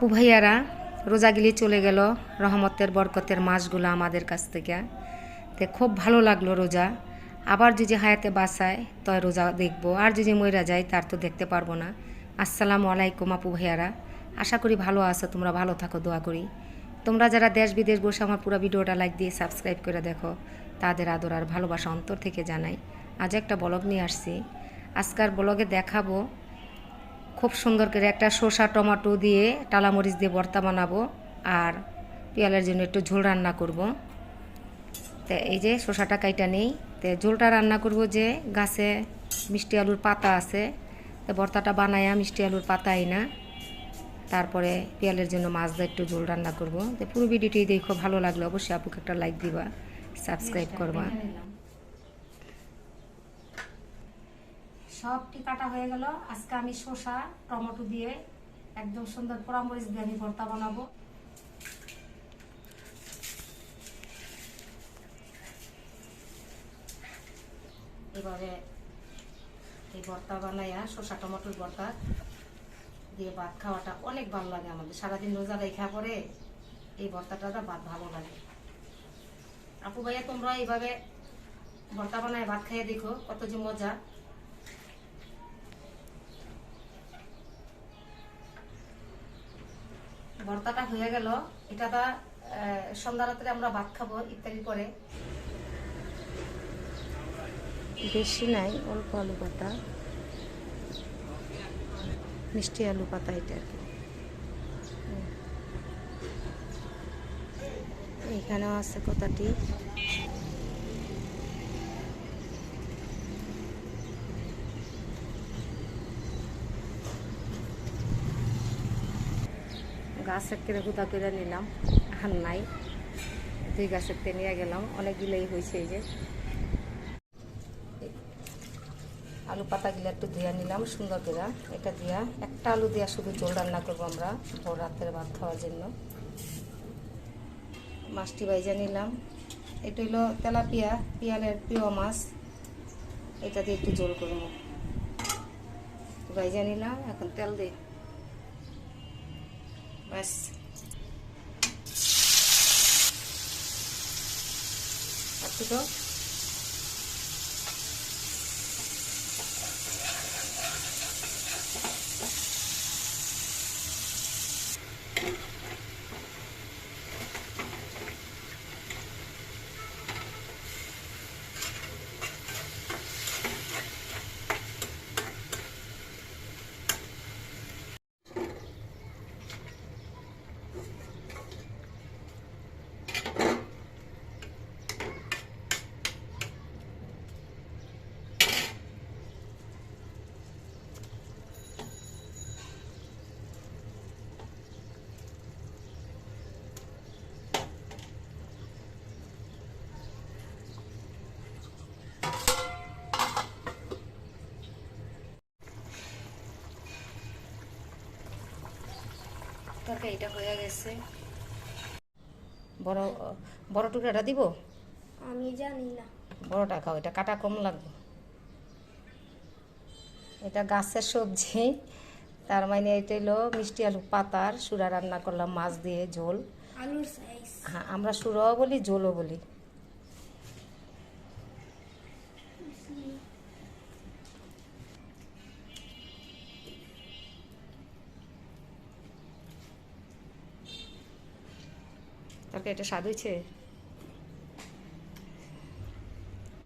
আপু ভাইয়ারা রোজাগিলি চলে গেল, রহমতের বরকতের মাসগুলো আমাদের কাছ থেকে। তে খুব ভালো লাগল রোজা। আবার যদি হায়াতে বাসায়, তয় রোজা দেখব। আর যদি মইরা যায়, তার তো দেখতে পারব না। আসসালামু আলাইকুম আপু ভাইয়ারা। আশা করি ভালো আছো, তোমরা ভালো থাকো, দোয়া করি। তোমরা যারা দেশ বিদেশ বসে আমার পুরো ভিডিওটা লাইক দিয়ে সাবস্ক্রাইব করে দেখো, তাদের আদর আর ভালোবাসা অন্তর থেকে জানাই। আজ একটা ব্লগ নিয়ে আসছি। আজকার ব্লগে দেখাবো খুব সুন্দর করে একটা শসা টমেটো দিয়ে টালামরিচ দিয়ে ভর্তা বানাবো আর পেঁয়ালের জন্য একটু ঝোল রান্না করব। তো এই যে শসাটা কাইটা নেই তো ঝোলটা রান্না করব যে গাছে মিষ্টি আলুর পাতা আছে তো ভর্তাটা বানায়া মিষ্টি আলুর পাতাই না তারপরে পেঁয়ালের জন্য মাছ দিয়ে একটু ঝোল রান্না করব। তো পুরো ভিডিওটি দেখো ভালো লাগলে অবশ্যই আপুকে একটা লাইক দিবা সাবস্ক্রাইব করবা। সবটি কাটা হয়ে গেল। আজকে আমি শসা, টমেটো দিয়ে একদম সুন্দর পোড়ামরিচ দিয়ে আমি ভর্তা বানাবো। এবারে এই ভর্তা বানাইয়া শসা, টমেটোর ভর্তা দিয়ে ভাত খাওয়াটা অনেক ভালো লাগে আমাদের। সারাদিন রোজা রেখা পরে এই ভর্তাটা ভাত ভালো লাগে। আপু ভাইয়া, তোমরা এইভাবে ভর্তা বানায় ভাত খাইয়ে দেখো, কত যে মজা। ভর্তাটা হয়ে গেল। এটা তা সন্ধ্যা রাত্রে আমরা ভাত খাব ইত্যাদি করে। বেশি নাই, অল্প আলু পাতা। মিষ্টি আলু পাতা এটা আর কি। এইখানেও আছে কথাটি গাছের কেড়ে হুদা করে নিলাম, আর নাই। দুই গাছের তে নিয়ে গেলাম, অনেকগুলোই হয়েছে এই যে। আলু পাতাগুলো একটু ধুয়ে নিলাম সুন্দর করে। এটা দিয়া একটা আলু দিয়া শুধু জল রান্না করব আমরা, ভোর রাতের ভাত খাওয়ার জন্য। মাছটি বাইজা নিলাম। এটা হলো তেলাপিয়া, পিয়ালের প্রিয় মাছ। এটা দিয়ে একটু জল করব। বাইজা নিলাম, এখন তেল দিই ব্যাস আর তরকারিটা হয়ে গেছে। বড় বড় টুকরাটা দিব? আমি জানি না। বড়টা খাও এটা কাটা কম লাগবে। এটা গাছের সবজি তার মানে এটা হলো মিষ্টি আলু পাতার সুরা রান্না করলাম মাছ দিয়ে ঝোল। আলুর সাইজ হ্যাঁ আমরা সুরাও বলি ঝোলও বলি। এটা স্বাদ হয়েছে?